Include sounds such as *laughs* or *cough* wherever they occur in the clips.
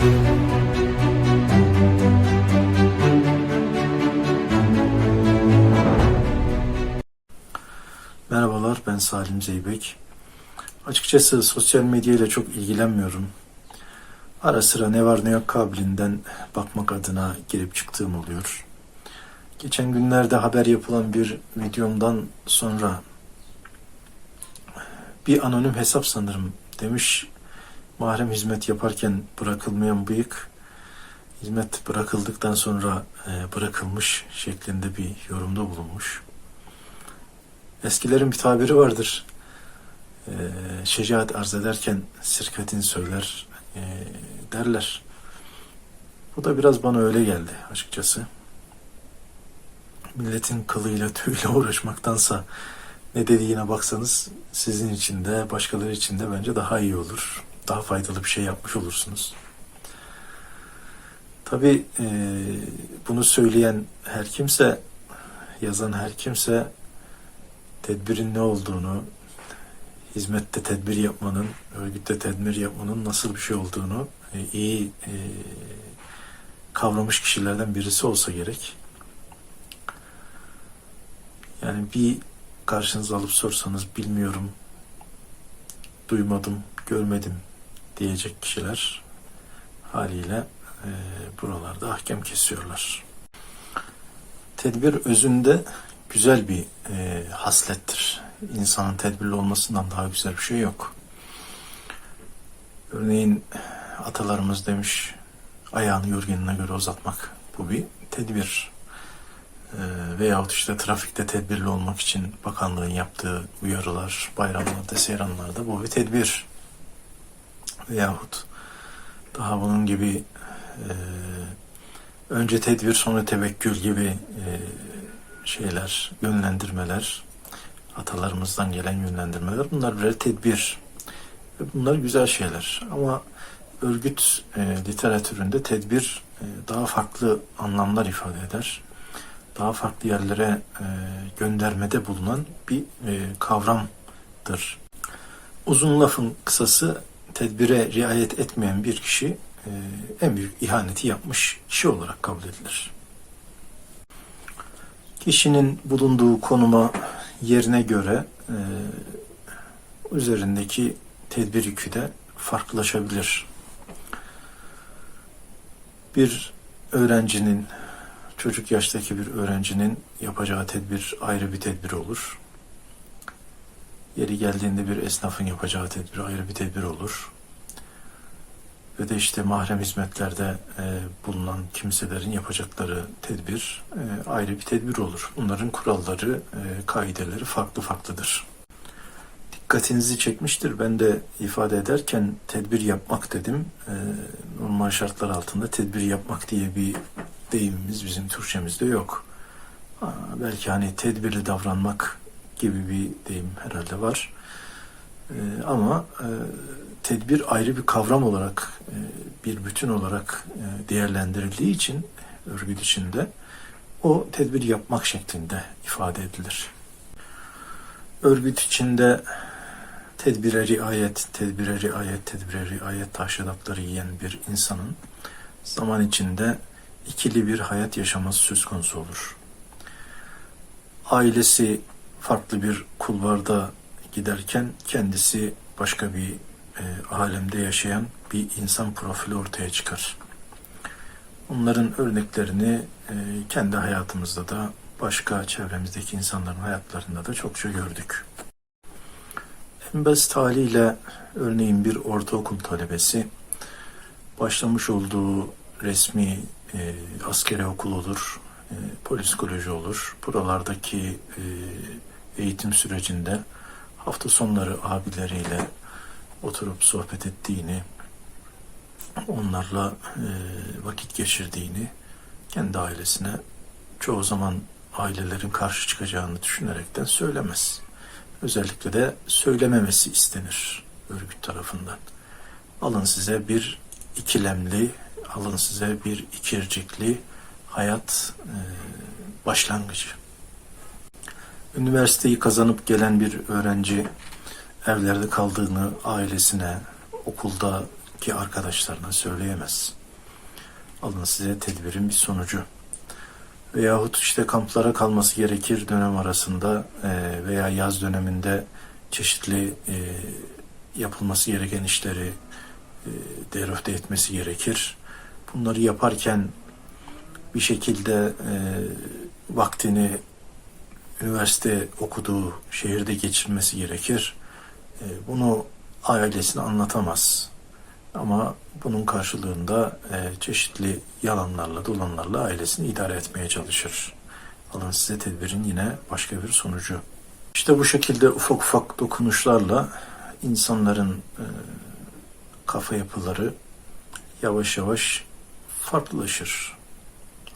Merhabalar, ben Salim Zeybek. Açıkçası sosyal medya ile çok ilgilenmiyorum. Ara sıra ne var ne yok kabilinden bakmak adına girip çıktığım oluyor. Geçen günlerde haber yapılan bir videomdan sonra bir anonim hesap sanırım demiş mahrem hizmet yaparken bırakılmayan bıyık hizmet bırakıldıktan sonra e, bırakılmış şeklinde bir yorumda bulunmuş. Eskilerin bir tabiri vardır. Ee, şecaat arz ederken sirkatin söyler ee, derler. Bu da biraz bana öyle geldi açıkçası. Milletin kılıyla tüyle *laughs* uğraşmaktansa ne dediğine baksanız sizin için de başkaları için de bence daha iyi olur. Daha faydalı bir şey yapmış olursunuz. Tabii ee, bunu söyleyen her kimse, yazan her kimse tedbirin ne olduğunu, hizmette tedbir yapmanın, örgütte tedbir yapmanın nasıl bir şey olduğunu e, iyi e, kavramış kişilerden birisi olsa gerek. Yani bir karşınıza alıp sorsanız bilmiyorum, duymadım, görmedim diyecek kişiler haliyle e, buralarda ahkam kesiyorlar. Tedbir özünde güzel bir e, haslettir. İnsanın tedbirli olmasından daha güzel bir şey yok. Örneğin atalarımız demiş ayağını yorganına göre uzatmak. Bu bir tedbir. E, veyahut işte trafikte tedbirli olmak için bakanlığın yaptığı uyarılar, bayramlarda, seyranlarda bu bir tedbir. Veyahut daha bunun gibi e, önce tedbir sonra tevekkül gibi e, şeyler, yönlendirmeler, atalarımızdan gelen yönlendirmeler bunlar birer tedbir. Ve bunlar güzel şeyler. Ama örgüt e, literatüründe tedbir e, daha farklı anlamlar ifade eder. Daha farklı yerlere e, göndermede bulunan bir e, kavramdır. Uzun lafın kısası tedbire riayet etmeyen bir kişi e, en büyük ihaneti yapmış kişi olarak kabul edilir. Kişinin bulunduğu konuma, yerine göre e, üzerindeki tedbir yükü de farklılaşabilir. Bir öğrencinin, çocuk yaştaki bir öğrencinin yapacağı tedbir ayrı bir tedbir olur. Yeri geldiğinde bir esnafın yapacağı tedbir ayrı bir tedbir olur ve de işte mahrem hizmetlerde e, bulunan kimselerin yapacakları tedbir e, ayrı bir tedbir olur. Bunların kuralları, e, kaideleri farklı farklıdır. Dikkatinizi çekmiştir. Ben de ifade ederken tedbir yapmak dedim. E, normal şartlar altında tedbir yapmak diye bir deyimimiz bizim Türkçemizde yok. Ha, belki hani tedbirli davranmak gibi bir deyim herhalde var. E, ama e, tedbir ayrı bir kavram olarak, e, bir bütün olarak e, değerlendirildiği için örgüt içinde o tedbir yapmak şeklinde ifade edilir. Örgüt içinde tedbire riayet, tedbire riayet, tedbire riayet taşladakları yiyen bir insanın zaman içinde ikili bir hayat yaşaması söz konusu olur. Ailesi farklı bir kulvarda giderken kendisi başka bir e, alemde yaşayan bir insan profili ortaya çıkar. Onların örneklerini e, kendi hayatımızda da başka çevremizdeki insanların hayatlarında da çokça gördük. En basit haliyle örneğin bir ortaokul talebesi başlamış olduğu resmi e, askeri okul olur, e, polis koleji olur. Buralardaki e, eğitim sürecinde hafta sonları abileriyle oturup sohbet ettiğini, onlarla e, vakit geçirdiğini kendi ailesine çoğu zaman ailelerin karşı çıkacağını düşünerekten söylemez. Özellikle de söylememesi istenir örgüt tarafından. Alın size bir ikilemli, alın size bir ikircikli hayat e, başlangıcı. Üniversiteyi kazanıp gelen bir öğrenci evlerde kaldığını ailesine, okulda ki arkadaşlarına söyleyemez. Alın size tedbirin bir sonucu. Veyahut işte kamplara kalması gerekir dönem arasında e, veya yaz döneminde çeşitli e, yapılması gereken işleri e, deröfte etmesi gerekir. Bunları yaparken bir şekilde vaktini üniversite okuduğu şehirde geçirmesi gerekir. E, bunu ailesine anlatamaz. Ama bunun karşılığında e, çeşitli yalanlarla, dolanlarla ailesini idare etmeye çalışır. Alın size tedbirin yine başka bir sonucu. İşte bu şekilde ufak ufak dokunuşlarla insanların e, kafa yapıları yavaş yavaş farklılaşır.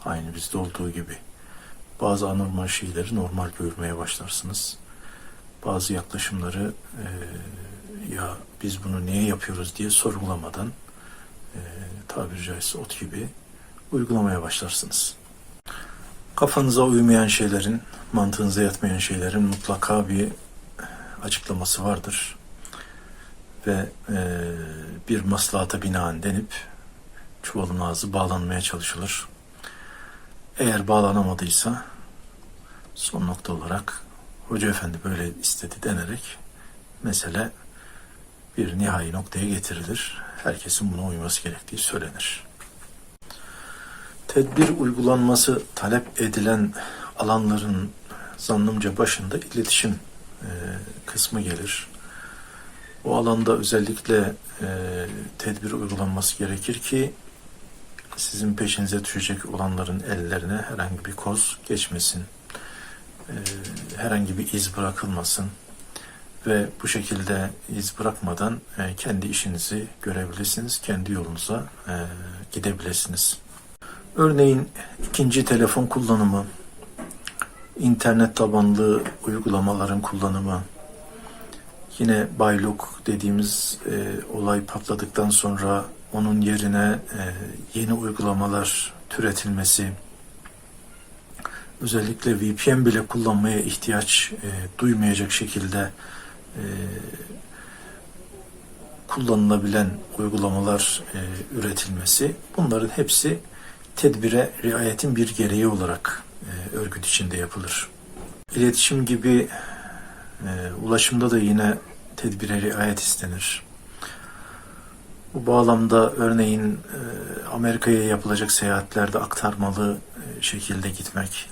Aynı bizde olduğu gibi. Bazı anormal şeyleri normal görmeye başlarsınız. Bazı yaklaşımları e, ya biz bunu niye yapıyoruz diye sorgulamadan e, tabiri caizse ot gibi uygulamaya başlarsınız. Kafanıza uymayan şeylerin, mantığınıza yatmayan şeylerin mutlaka bir açıklaması vardır. Ve e, bir maslahata binaen denip çuvalın ağzı bağlanmaya çalışılır. Eğer bağlanamadıysa son nokta olarak Hoca Efendi böyle istedi denerek mesele bir nihai noktaya getirilir. Herkesin buna uyması gerektiği söylenir. Tedbir uygulanması talep edilen alanların zannımca başında iletişim e, kısmı gelir. O alanda özellikle e, tedbir uygulanması gerekir ki sizin peşinize düşecek olanların ellerine herhangi bir koz geçmesin. E, herhangi bir iz bırakılmasın ve bu şekilde iz bırakmadan e, kendi işinizi görebilirsiniz, kendi yolunuza e, gidebilirsiniz. Örneğin ikinci telefon kullanımı, internet tabanlı uygulamaların kullanımı, yine baylok dediğimiz e, olay patladıktan sonra onun yerine e, yeni uygulamalar türetilmesi, özellikle VPN bile kullanmaya ihtiyaç e, duymayacak şekilde e, kullanılabilen uygulamalar üretilmesi bunların hepsi tedbire riayetin bir gereği olarak örgüt içinde yapılır. İletişim gibi ulaşımda da yine tedbire riayet istenir. Bu bağlamda örneğin e, Amerika'ya yapılacak seyahatlerde aktarmalı e, şekilde gitmek,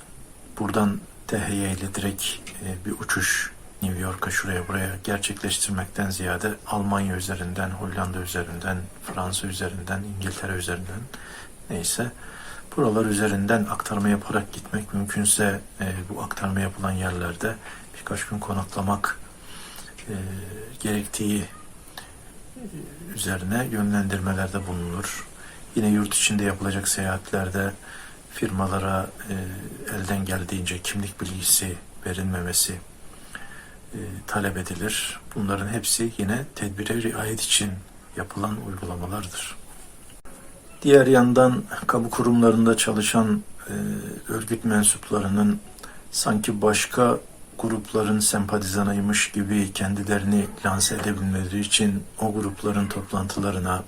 buradan THY ile direkt e, bir uçuş New York'a şuraya buraya gerçekleştirmekten ziyade Almanya üzerinden, Hollanda üzerinden, Fransa üzerinden, İngiltere üzerinden neyse buralar üzerinden aktarma yaparak gitmek mümkünse bu aktarma yapılan yerlerde birkaç gün konaklamak gerektiği üzerine yönlendirmelerde bulunur. Yine yurt içinde yapılacak seyahatlerde firmalara e, elden geldiğince kimlik bilgisi verilmemesi e, talep edilir. Bunların hepsi yine tedbire riayet için yapılan uygulamalardır. Diğer yandan kamu kurumlarında çalışan e, örgüt mensuplarının sanki başka grupların sempatizanıymış gibi kendilerini lanse edebilmeleri için o grupların toplantılarına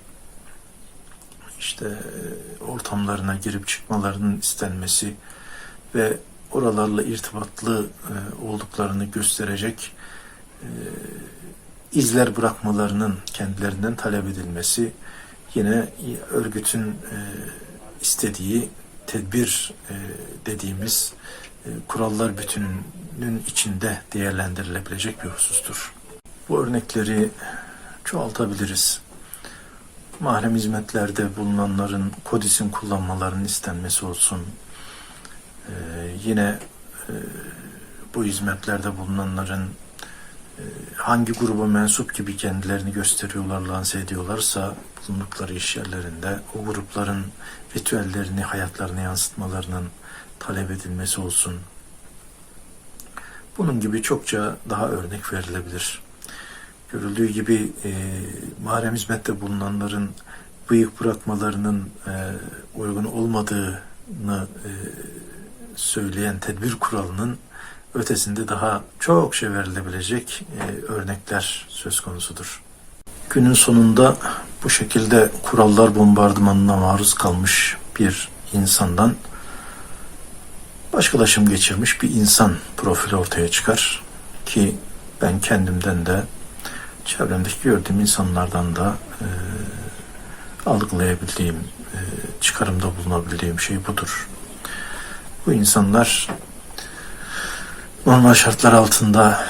işte e, ortamlarına girip çıkmalarının istenmesi ve oralarla irtibatlı e, olduklarını gösterecek e, izler bırakmalarının kendilerinden talep edilmesi yine örgütün istediği tedbir dediğimiz kurallar bütününün içinde değerlendirilebilecek bir husustur. Bu örnekleri çoğaltabiliriz. Mahrem hizmetlerde bulunanların kodisin kullanmalarının istenmesi olsun. Ee, yine e, bu hizmetlerde bulunanların e, hangi gruba mensup gibi kendilerini gösteriyorlar, lanse ediyorlarsa bulundukları iş yerlerinde o grupların ritüellerini, hayatlarını yansıtmalarının talep edilmesi olsun. Bunun gibi çokça daha örnek verilebilir. Görüldüğü gibi e, mahrem hizmette bulunanların bıyık bırakmalarının e, uygun olmadığını e, söyleyen tedbir kuralının ötesinde daha çok şey verilebilecek e, örnekler söz konusudur. günün sonunda bu şekilde kurallar bombardımanına maruz kalmış bir insandan başkalaşım geçirmiş bir insan profili ortaya çıkar ki ben kendimden de çevremdeki gördüğüm insanlardan da e, algılayabildiğim, e, çıkarımda bulunabildiğim şey budur. Bu insanlar normal şartlar altında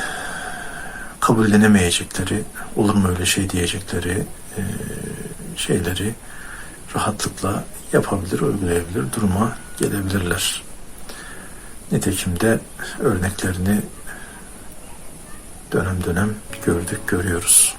kabullenemeyecekleri, olur mu öyle şey diyecekleri e, şeyleri rahatlıkla yapabilir, uygulayabilir, duruma gelebilirler. Nitekim de örneklerini dönem dönem gördük, görüyoruz.